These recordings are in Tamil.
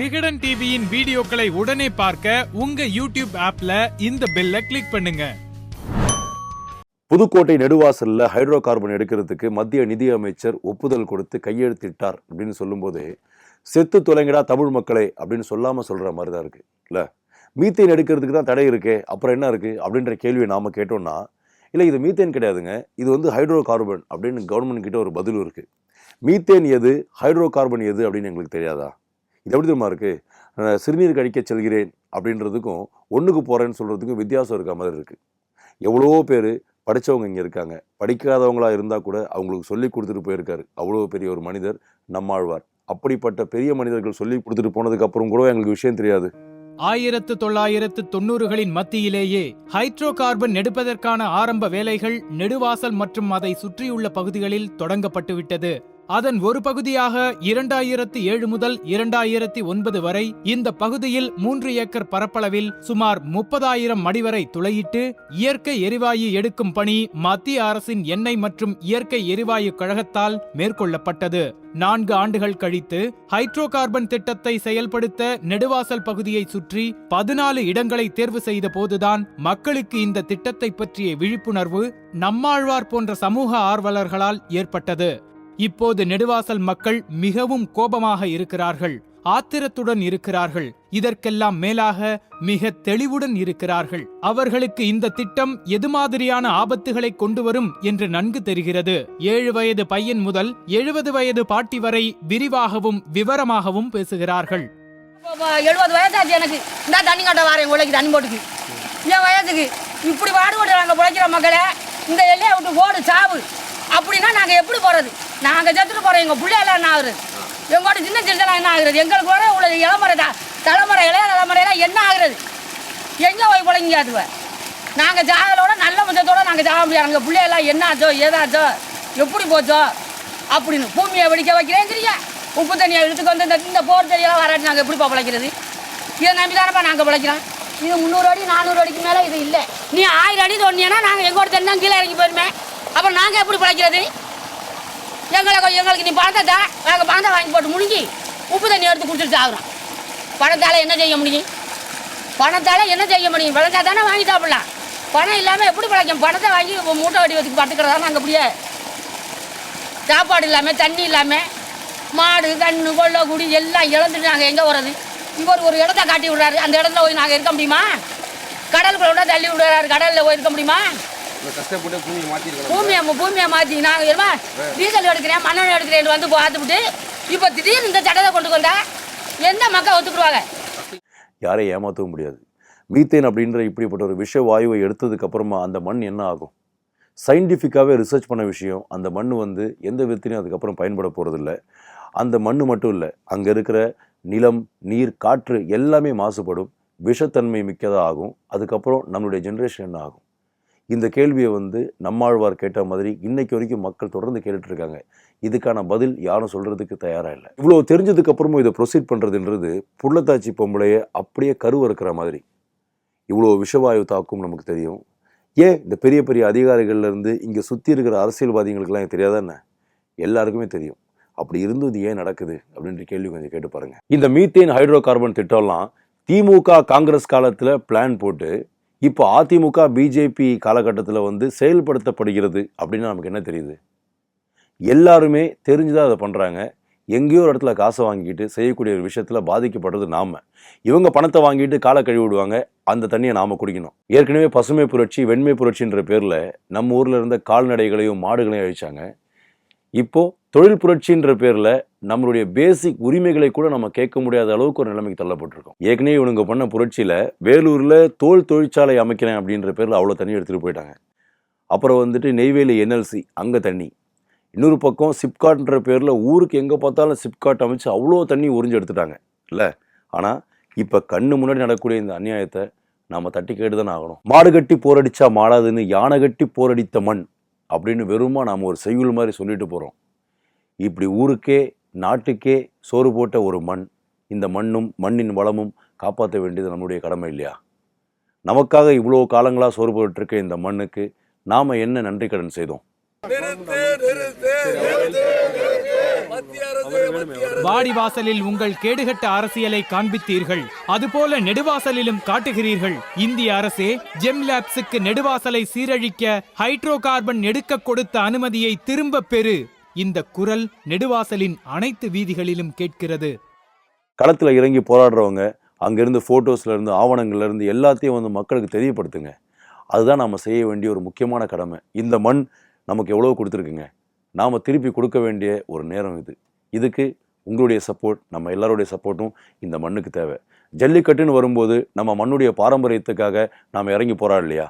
விகடன் டிவியின் வீடியோக்களை உடனே பார்க்க உங்க யூடியூப் ஆப்ல இந்த பெல்ல கிளிக் பண்ணுங்க. புதுக்கோட்டை நெடுவாசலில் ஹைட்ரோ கார்பன் எடுக்கிறதுக்கு மத்திய நிதி அமைச்சர் ஒப்புதல் கொடுத்து கையெழுத்திட்டார் அப்படின்னு சொல்லும்போது செத்து தொலைங்கடா தமிழ் மக்களை அப்படின்னு சொல்லாமல் சொல்கிற மாதிரி தான் இருக்குது இல்லை மீத்தேன் எடுக்கிறதுக்கு தான் தடை இருக்கே அப்புறம் என்ன இருக்குது அப்படின்ற கேள்வியை நாம கேட்டோம்னா இல்லை இது மீத்தேன் கிடையாதுங்க இது வந்து ஹைட்ரோ கார்பன் அப்படின்னு கவர்மெண்ட் கிட்ட ஒரு பதில் இருக்குது மீத்தேன் எது? ஹைட்ரோ கார்பன் எது? அப்படின்னு எங்களுக்கு தெரியாதா? இது எப்படி தெரியுமா இருக்குது சிறுநீர் கழிக்க செல்கிறேன் அப்படின்றதுக்கும் ஒன்றுக்கு போகிறேன்னு சொல்கிறதுக்கும் வித்தியாசம் இருக்க மாதிரி இருக்குது எவ்வளோ பேர் படித்தவங்க இங்கே இருக்காங்க. படிக்காதவங்களா இருந்தால் கூட அவங்களுக்கு சொல்லி கொடுத்துட்டு போயிருக்காரு. அவ்வளோ பெரிய ஒரு மனிதர் நம்மாழ்வார். அப்படிப்பட்ட பெரிய மனிதர்கள் சொல்லி கொடுத்துட்டு போனதுக்கு அப்புறம் கூட எங்களுக்கு விஷயம் தெரியாது. ஆயிரத்து தொள்ளாயிரத்து தொண்ணூறுகளின் மத்தியிலேயே ஹைட்ரோ கார்பன் எடுப்பதற்கான ஆரம்ப வேலைகள் நெடுவாசல் மற்றும் அதை சுற்றியுள்ள பகுதிகளில் தொடங்கப்பட்டுவிட்டது. அதன் ஒரு பகுதியாக இரண்டாயிரத்து ஏழு முதல் இரண்டாயிரத்தி ஒன்பது வரை இந்த பகுதியில் மூன்று ஏக்கர் பரப்பளவில் சுமார் முப்பதாயிரம் மடி வரை துளையிட்டு இயற்கை எரிவாயு எடுக்கும் பணி மத்திய அரசின் எண்ணெய் மற்றும் இயற்கை எரிவாயு கழகத்தால் மேற்கொள்ளப்பட்டது. நான்கு ஆண்டுகள் கழித்து ஹைட்ரோ கார்பன் திட்டத்தை செயல்படுத்த நெடுவாசல் பகுதியை சுற்றி பதினாலு இடங்களை தேர்வு செய்த போதுதான் மக்களுக்கு இந்த திட்டத்தை பற்றிய விழிப்புணர்வு நம்மாழ்வார் போன்ற சமூக ஆர்வலர்களால் ஏற்பட்டது. இப்போது நெடுவாசல் மக்கள் மிகவும் கோபமாக இருக்கிறார்கள் ஆத்திரத்துடன் இருக்கிறார்கள் இதற்கெல்லாம் மேலாக மிக தெளிவுடன் இருக்கிறார்கள். அவர்களுக்கு இந்த திட்டம் எது மாதிரியான ஆபத்துகளை கொண்டு வரும் என்று நன்கு தெரிகிறது. ஏழு வயது பையன் முதல் எழுபது வயது பாட்டி வரை விரிவாகவும் விவரமாகவும் பேசுகிறார்கள். எழுபது வயசாச்சு எனக்கு. இந்த தண்ணி கட்ட வரேன் உழைக்கு தண்ணி போட்டுக்கு. என் வயதுக்கு இப்படி பாடுபட்டு நாங்கள் பிழைக்கிற மக்களை. இந்த எல்லையை விட்டு போடு சாவு. அப்படின்னா நாங்கள் எப்படி போகிறது நாங்கள் செத்துட்டு போகிறோம் எங்கள் பிள்ளையெல்லாம் என்ன ஆகுது? எங்களோட சின்ன சின்னலாம் என்ன ஆகுறது எங்களுக்கு கூட உள்ள இளமுறை தான் தலைமுறை இளைய தலைமுறையெல்லாம் என்ன ஆகுறது எங்கே போய் பிழைங்க அதுவ? நாங்கள் ஜாகலோட நல்ல மஞ்சத்தோடு நாங்கள் ஜாக முடியாது. எங்கள் பிள்ளையெல்லாம் என்னாச்சோ ஏதாச்சோ எப்படி போச்சோ அப்படின்னு பூமியை வெடிக்க வைக்கிறேங்கிறியா. உப்பு தண்ணியை எடுத்துக்கு வந்து இந்த இந்த போர் தண்ணியெல்லாம் வராட்டி நாங்கள் எப்படிப்பா பிழைக்கிறது? இதை நம்பி தானப்பா நாங்கள் பிழைக்கிறோம். இது முந்நூறு அடி நானூறு அடிக்கு மேலே இது இல்லை. நீ ஆயிரம் அடி தோண்டினா நாங்கள் எங்கோட தண்ணி கீழே இறங்கி போயிருமே. அப்புறம் நாங்கள் எப்படி பிழைக்கிறது எங்களை எங்களுக்கு நீ பணத்தை தா நாங்கள் பணத்தை வாங்கி போட்டு முடிஞ்சு உப்பு தண்ணி எடுத்து குடிச்சிட்டு சாகுறோம். பணத்தால் என்ன செய்ய முடியும்? பணத்தால் என்ன செய்ய முடியும்? விளைஞ்சா தானே வாங்கி சாப்பிட்லாம். பணம் இல்லாமல் எப்படி பிழைக்கும்? பணத்தை வாங்கி மூட்டை வடி வச்சு படுத்துக்கிறதா நாங்கள் அப்படியே? சாப்பாடு இல்லாமல் தண்ணி இல்லாமல் மாடு கண்ணு கொள்ளை குடி எல்லாம் இழந்துட்டு நாங்கள் எங்கே வர்றது இவர் ஒரு இடத்த காட்டி விடுறாரு. அந்த இடத்துல போய் நாங்கள் இருக்க முடியுமா? கடலுக்குள்ள விட தள்ளி விடுறாரு. கடலில் போய் இருக்க முடியுமா? கஷ்டப்பட்டு பூமியை மாற்றிருக்கலாம் பூமியை பூமியை மாற்றி நாங்கள் என்ன டீசல் எடுக்கிறேன் மண்ணெண்ணெய் எடுக்கிறேன் வந்து பார்த்துவிட்டு இப்போ திடீர்னு இந்த சட்டத்தை கொண்டு வந்தா எந்த மக்கள் ஒத்துக்குருவாங்க? யாரையும் ஏமாற்றவும் முடியாது. மீத்தேன் அப்படின்ற இப்படிப்பட்ட ஒரு விஷ வாயுவை எடுத்ததுக்கு அப்புறமா அந்த மண் என்ன ஆகும்? சயின்டிஃபிக்காகவே ரிசர்ச் பண்ண விஷயம். அந்த மண் வந்து எந்த விதத்திலையும் அதுக்கப்புறம் பயன்பட போகிறதில்ல அந்த மண் மட்டும் இல்லை. அங்கே இருக்கிற நிலம் நீர் காற்று எல்லாமே மாசுபடும். விஷத்தன்மை மிக்கதாக ஆகும். அதுக்கப்புறம் நம்மளுடைய ஜென்ரேஷன் என்ன ஆகும்? இந்த கேள்வியை வந்து நம்மாழ்வார் கேட்ட மாதிரி இன்னைக்கு வரைக்கும் மக்கள் தொடர்ந்து கேட்டுட்ருக்காங்க. இதுக்கான பதில் யாரும் சொல்கிறதுக்கு தயாராக இல்லை. இவ்வளோ தெரிஞ்சதுக்கப்புறமும் இதை ப்ரொசீட் பண்ணுறதுன்றது புள்ளத்தாச்சி பொம்பளைய அப்படியே கருவறுக்கிற மாதிரி. இவ்வளோ விஷவாயு தாக்கும் நமக்கு தெரியும். ஏன் இந்த பெரிய பெரிய அதிகாரிகள்லேருந்து இங்கே சுற்றி இருக்கிற அரசியல்வாதிகளுக்கெல்லாம் இது தெரியாதா என்ன? எல்லாருக்குமே தெரியும். அப்படி இருந்தது இது ஏன் நடக்குது அப்படின்ற கேள்வி கொஞ்சம் கேட்டு பாருங்கள் இந்த மீத்தேன் ஹைட்ரோ கார்பன் திட்டம்லாம் திமுக காங்கிரஸ் காலத்தில் பிளான் போட்டு இப்போ அதிமுக பிஜேபி காலகட்டத்தில் வந்து செயல்படுத்தப்படுகிறது அப்படின்னு நமக்கு என்ன தெரியுது? எல்லாருமே தெரிஞ்சுதான் அதை பண்ணுறாங்க எங்கேயோ ஒரு இடத்துல காசை வாங்கிட்டு செய்யக்கூடிய ஒரு விஷயத்தில் பாதிக்கப்படுறது நாம். இவங்க பணத்தை வாங்கிட்டு காலை கழுவி விடுவாங்க அந்த தண்ணியை நாம் குடிக்கணும். ஏற்கனவே பசுமை புரட்சி வெண்மை புரட்சின்ற பேரில் நம்ம ஊரில் இருந்த கால்நடைகளையும் மாடுகளையும் அழிச்சாங்க. இப்போது தொழில் புரட்சின்ற பேரில் நம்மளுடைய பேசிக் உரிமைகளை கூட நம்ம கேட்க முடியாத அளவுக்கு ஒரு நிலைமைக்கு தள்ளப்பட்டிருக்கோம். ஏற்கனவே இவனுங்க பண்ண புரட்சியில் வேலூரில் தோல் தொழிற்சாலை அமைக்கிறேன் அப்படின்ற பேரில் அவ்வளோ தண்ணி எடுத்துகிட்டு போயிட்டாங்க. அப்புறம் வந்துட்டு நெய்வேலி என்எல்சி அங்கே தண்ணி. இன்னொரு பக்கம் சிப்காட்ன்ற பேரில் ஊருக்கு எங்கே பார்த்தாலும் சிப்காட் அமைச்சு அவ்வளோ தண்ணி உறிஞ்சு எடுத்துட்டாங்க. இல்லை? ஆனால் இப்போ கண்ணு முன்னாடி நடக்கக்கூடிய இந்த அநியாயத்தை நாம் தட்டி கேட்டு தானே ஆகணும். மாடு கட்டி போரடிச்சா மாடாதுன்னு யானை கட்டி போரடித்த மண் அப்படின்னு வெறுமா நாம் ஒரு செய்யுள் மாதிரி சொல்லிட்டு போகிறோம் இப்படி ஊருக்கே நாட்டுக்கே சோறு போட்ட ஒரு மண் இந்த மண்ணும் மண்ணின் வளமும் காப்பாற்ற வேண்டியது நம்முடைய கடமை இல்லையா? நமக்காக இவ்வளோ காலங்களாக சோறு போட்டிருக்க இந்த மண்ணுக்கு நாம் என்ன நன்றி கடன் செய்தோம்? வாடி வாசலில் வாடிவாசலில் உங்கள் கேடுகட்ட அரசியலை காண்பித்தீர்கள். அதுபோல நெடுவாசலிலும் காட்டுகிறீர்கள். இந்திய அரசே ஜெம் லேப்ஸுக்கு நெடுவாசலை சீரழிக்க ஹைட்ரோ கார்பன் எடுக்க கொடுத்த அனுமதியை திரும்பப் பெறு. இந்த குரல் நெடுவாசலின் அனைத்து வீதிகளிலும் கேட்கிறது. களத்தில் இறங்கி போராடுறவங்க அங்கேருந்து ஃபோட்டோஸ்லேருந்து இருந்து ஆவணங்கள்ல இருந்து எல்லாத்தையும் வந்து மக்களுக்கு தெரியப்படுத்துங்க. அதுதான் நாம் செய்ய வேண்டிய ஒரு முக்கியமான கடமை. இந்த மண் நமக்கு எவ்வளோ கொடுத்துருக்குங்க? நாம் திருப்பி கொடுக்க வேண்டிய ஒரு நேரம் இது. இதுக்கு உங்களுடைய சப்போர்ட் நம்ம எல்லாருடைய சப்போர்ட்டும் இந்த மண்ணுக்கு தேவை. ஜல்லிக்கட்டுன்னு வரும்போது நம்ம மண்ணுடைய பாரம்பரியத்துக்காக நாம் இறங்கி போராடலையா?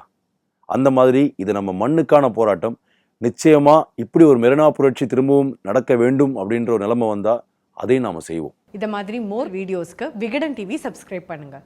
அந்த மாதிரி இது நம்ம மண்ணுக்கான போராட்டம் நிச்சயமாக இப்படி ஒரு மெரினா புரட்சி திரும்பவும் நடக்க வேண்டும் அப்படின்ற ஒரு நிலைமை வந்தால் அதையும் நாம் செய்வோம். இதை மாதிரி மோர் வீடியோஸ்க்கு விகடன் டிவி சப்ஸ்கிரைப் பண்ணுங்கள்